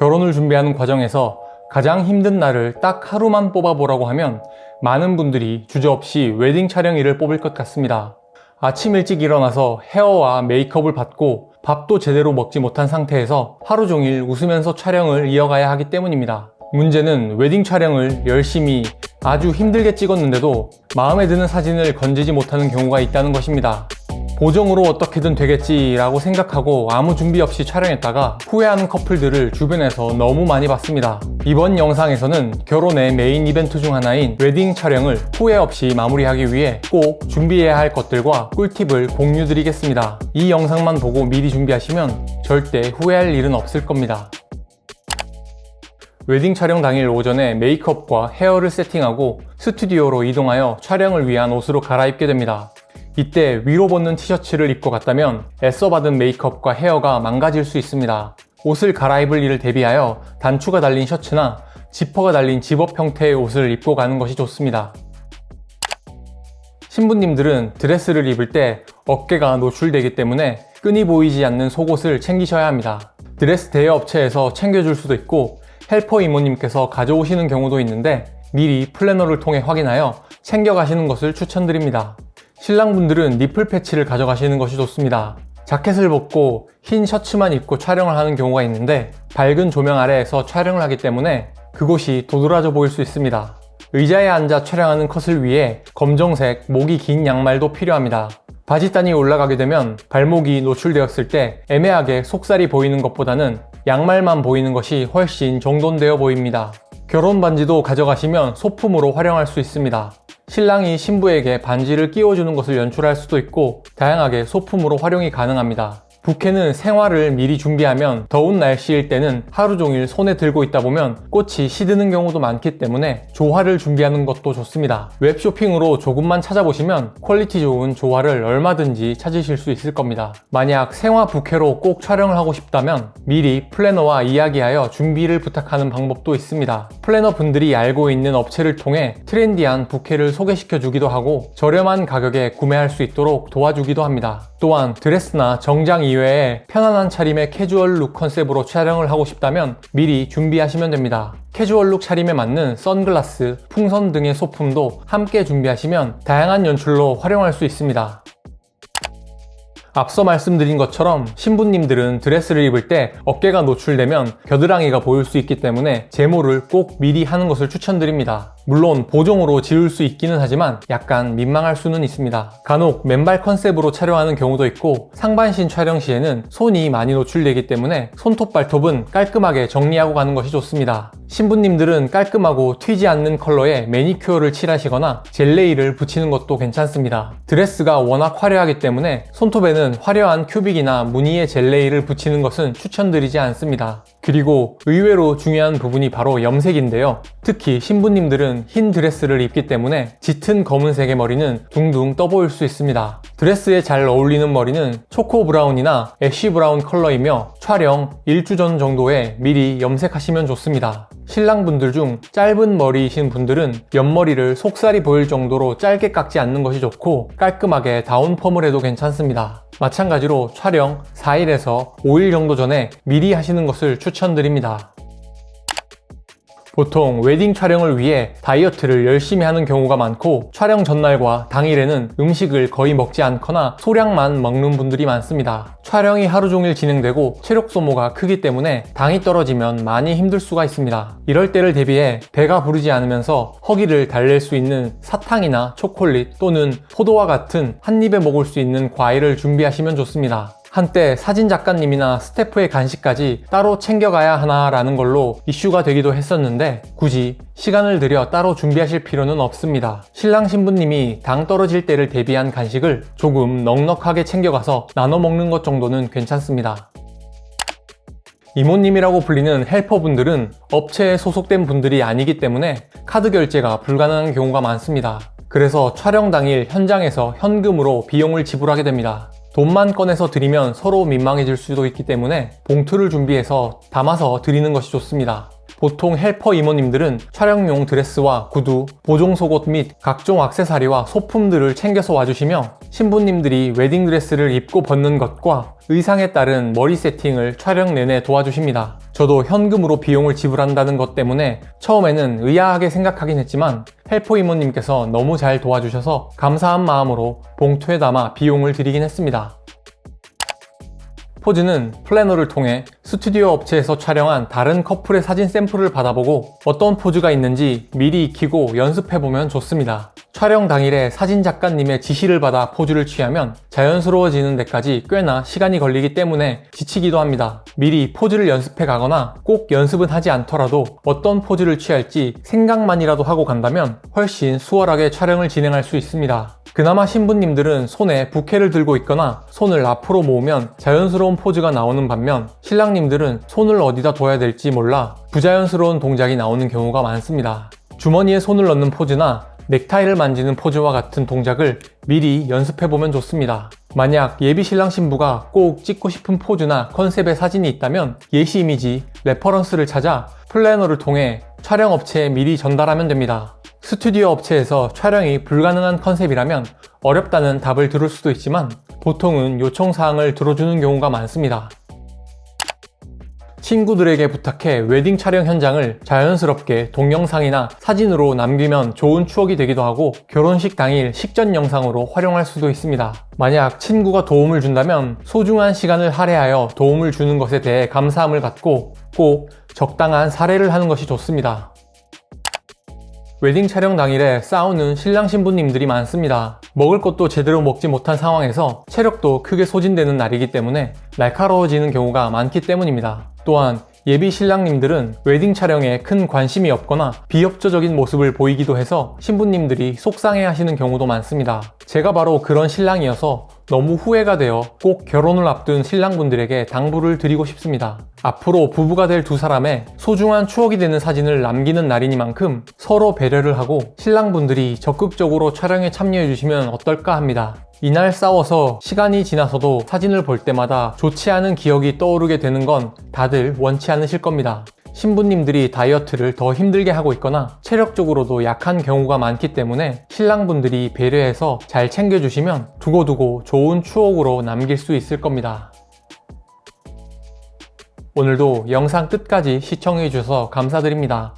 결혼을 준비하는 과정에서 가장 힘든 날을 딱 하루만 뽑아보라고 하면 많은 분들이 주저없이 웨딩 촬영일을 뽑을 것 같습니다. 아침 일찍 일어나서 헤어와 메이크업을 받고 밥도 제대로 먹지 못한 상태에서 하루 종일 웃으면서 촬영을 이어가야 하기 때문입니다. 문제는 웨딩 촬영을 열심히 아주 힘들게 찍었는데도 마음에 드는 사진을 건지지 못하는 경우가 있다는 것입니다. 보정으로 어떻게든 되겠지라고 생각하고 아무 준비 없이 촬영했다가 후회하는 커플들을 주변에서 너무 많이 봤습니다. 이번 영상에서는 결혼의 메인 이벤트 중 하나인 웨딩 촬영을 후회 없이 마무리하기 위해 꼭 준비해야 할 것들과 꿀팁을 공유 드리겠습니다. 이 영상만 보고 미리 준비하시면 절대 후회할 일은 없을 겁니다. 웨딩 촬영 당일 오전에 메이크업과 헤어를 세팅하고 스튜디오로 이동하여 촬영을 위한 옷으로 갈아입게 됩니다. 이때 위로 벗는 티셔츠를 입고 갔다면 애써 받은 메이크업과 헤어가 망가질 수 있습니다. 옷을 갈아입을 일을 대비하여 단추가 달린 셔츠나 지퍼가 달린 집업 형태의 옷을 입고 가는 것이 좋습니다. 신부님들은 드레스를 입을 때 어깨가 노출되기 때문에 끈이 보이지 않는 속옷을 챙기셔야 합니다. 드레스 대여 업체에서 챙겨줄 수도 있고 헬퍼 이모님께서 가져오시는 경우도 있는데 미리 플래너를 통해 확인하여 챙겨가시는 것을 추천드립니다. 신랑분들은 니플 패치를 가져가시는 것이 좋습니다. 자켓을 벗고 흰 셔츠만 입고 촬영을 하는 경우가 있는데 밝은 조명 아래에서 촬영을 하기 때문에 그곳이 도드라져 보일 수 있습니다. 의자에 앉아 촬영하는 컷을 위해 검정색 목이 긴 양말도 필요합니다. 바지단이 올라가게 되면 발목이 노출되었을 때 애매하게 속살이 보이는 것보다는 양말만 보이는 것이 훨씬 정돈되어 보입니다. 결혼 반지도 가져가시면 소품으로 활용할 수 있습니다. 신랑이 신부에게 반지를 끼워주는 것을 연출할 수도 있고 다양하게 소품으로 활용이 가능합니다. 부케는 생화를 미리 준비하면 더운 날씨일 때는 하루 종일 손에 들고 있다 보면 꽃이 시드는 경우도 많기 때문에 조화를 준비하는 것도 좋습니다. 웹쇼핑으로 조금만 찾아보시면 퀄리티 좋은 조화를 얼마든지 찾으실 수 있을 겁니다. 만약 생화 부케로 꼭 촬영을 하고 싶다면 미리 플래너와 이야기하여 준비를 부탁하는 방법도 있습니다. 플래너 분들이 알고 있는 업체를 통해 트렌디한 부케를 소개시켜 주기도 하고 저렴한 가격에 구매할 수 있도록 도와주기도 합니다. 또한 드레스나 정장 이외에 편안한 차림의 캐주얼 룩 컨셉으로 촬영을 하고 싶다면 미리 준비하시면 됩니다. 캐주얼 룩 차림에 맞는 선글라스, 풍선 등의 소품도 함께 준비하시면 다양한 연출로 활용할 수 있습니다. 앞서 말씀드린 것처럼 신부님들은 드레스를 입을 때 어깨가 노출되면 겨드랑이가 보일 수 있기 때문에 제모를 꼭 미리 하는 것을 추천드립니다. 물론 보정으로 지울 수 있기는 하지만 약간 민망할 수는 있습니다. 간혹 맨발 컨셉으로 촬영하는 경우도 있고 상반신 촬영 시에는 손이 많이 노출되기 때문에 손톱 발톱은 깔끔하게 정리하고 가는 것이 좋습니다. 신부님들은 깔끔하고 튀지 않는 컬러에 매니큐어를 칠하시거나 젤레이를 붙이는 것도 괜찮습니다. 드레스가 워낙 화려하기 때문에 손톱에는 화려한 큐빅이나 무늬의 젤레이를 붙이는 것은 추천드리지 않습니다. 그리고 의외로 중요한 부분이 바로 염색인데요. 특히 신부님들은 흰 드레스를 입기 때문에 짙은 검은색의 머리는 둥둥 떠 보일 수 있습니다. 드레스에 잘 어울리는 머리는 초코 브라운이나 애쉬 브라운 컬러이며 촬영 1주 전 정도에 미리 염색하시면 좋습니다. 신랑분들 중 짧은 머리이신 분들은 옆머리를 속살이 보일 정도로 짧게 깎지 않는 것이 좋고 깔끔하게 다운펌을 해도 괜찮습니다. 마찬가지로 촬영 4일에서 5일 정도 전에 미리 하시는 것을 추천드립니다. 보통 웨딩 촬영을 위해 다이어트를 열심히 하는 경우가 많고 촬영 전날과 당일에는 음식을 거의 먹지 않거나 소량만 먹는 분들이 많습니다. 촬영이 하루 종일 진행되고 체력 소모가 크기 때문에 당이 떨어지면 많이 힘들 수가 있습니다. 이럴 때를 대비해 배가 부르지 않으면서 허기를 달랠 수 있는 사탕이나 초콜릿 또는 포도와 같은 한 입에 먹을 수 있는 과일을 준비하시면 좋습니다. 한때 사진 작가님이나 스태프의 간식까지 따로 챙겨가야 하나라는 걸로 이슈가 되기도 했었는데 굳이 시간을 들여 따로 준비하실 필요는 없습니다. 신랑 신부님이 당 떨어질 때를 대비한 간식을 조금 넉넉하게 챙겨가서 나눠 먹는 것 정도는 괜찮습니다. 이모님이라고 불리는 헬퍼분들은 업체에 소속된 분들이 아니기 때문에 카드 결제가 불가능한 경우가 많습니다. 그래서 촬영 당일 현장에서 현금으로 비용을 지불하게 됩니다. 돈만 꺼내서 드리면 서로 민망해질 수도 있기 때문에 봉투를 준비해서 담아서 드리는 것이 좋습니다. 보통 헬퍼 이모님들은 촬영용 드레스와 구두, 보종 속옷 및 각종 액세서리와 소품들을 챙겨서 와주시며 신부님들이 웨딩 드레스를 입고 벗는 것과 의상에 따른 머리 세팅을 촬영 내내 도와주십니다. 저도 현금으로 비용을 지불한다는 것 때문에 처음에는 의아하게 생각하긴 했지만 헬퍼 이모님께서 너무 잘 도와주셔서 감사한 마음으로 봉투에 담아 비용을 드리긴 했습니다. 포즈는 플래너를 통해 스튜디오 업체에서 촬영한 다른 커플의 사진 샘플을 받아보고 어떤 포즈가 있는지 미리 익히고 연습해보면 좋습니다. 촬영 당일에 사진 작가님의 지시를 받아 포즈를 취하면 자연스러워지는 데까지 꽤나 시간이 걸리기 때문에 지치기도 합니다. 미리 포즈를 연습해 가거나 꼭 연습은 하지 않더라도 어떤 포즈를 취할지 생각만이라도 하고 간다면 훨씬 수월하게 촬영을 진행할 수 있습니다. 그나마 신부님들은 손에 부케를 들고 있거나 손을 앞으로 모으면 자연스러운 포즈가 나오는 반면 신랑님들은 손을 어디다 둬야 될지 몰라 부자연스러운 동작이 나오는 경우가 많습니다. 주머니에 손을 넣는 포즈나 넥타이를 만지는 포즈와 같은 동작을 미리 연습해보면 좋습니다. 만약 예비 신랑 신부가 꼭 찍고 싶은 포즈나 컨셉의 사진이 있다면 예시 이미지, 레퍼런스를 찾아 플래너를 통해 촬영 업체에 미리 전달하면 됩니다. 스튜디오 업체에서 촬영이 불가능한 컨셉이라면 어렵다는 답을 들을 수도 있지만 보통은 요청사항을 들어주는 경우가 많습니다. 친구들에게 부탁해 웨딩 촬영 현장을 자연스럽게 동영상이나 사진으로 남기면 좋은 추억이 되기도 하고 결혼식 당일 식전 영상으로 활용할 수도 있습니다. 만약 친구가 도움을 준다면 소중한 시간을 할애하여 도움을 주는 것에 대해 감사함을 갖고 꼭 적당한 사례를 하는 것이 좋습니다. 웨딩 촬영 당일에 싸우는 신랑 신부님들이 많습니다. 먹을 것도 제대로 먹지 못한 상황에서 체력도 크게 소진되는 날이기 때문에 날카로워지는 경우가 많기 때문입니다. 또한 예비 신랑님들은 웨딩 촬영에 큰 관심이 없거나 비협조적인 모습을 보이기도 해서 신부님들이 속상해 하시는 경우도 많습니다. 제가 바로 그런 신랑이어서 너무 후회가 되어 꼭 결혼을 앞둔 신랑분들에게 당부를 드리고 싶습니다. 앞으로 부부가 될 두 사람의 소중한 추억이 되는 사진을 남기는 날이니만큼 서로 배려를 하고 신랑분들이 적극적으로 촬영에 참여해 주시면 어떨까 합니다. 이날 싸워서 시간이 지나서도 사진을 볼 때마다 좋지 않은 기억이 떠오르게 되는 건 다들 원치 않으실 겁니다. 신부님들이 다이어트를 더 힘들게 하고 있거나 체력적으로도 약한 경우가 많기 때문에 신랑분들이 배려해서 잘 챙겨주시면 두고두고 좋은 추억으로 남길 수 있을 겁니다. 오늘도 영상 끝까지 시청해주셔서 감사드립니다.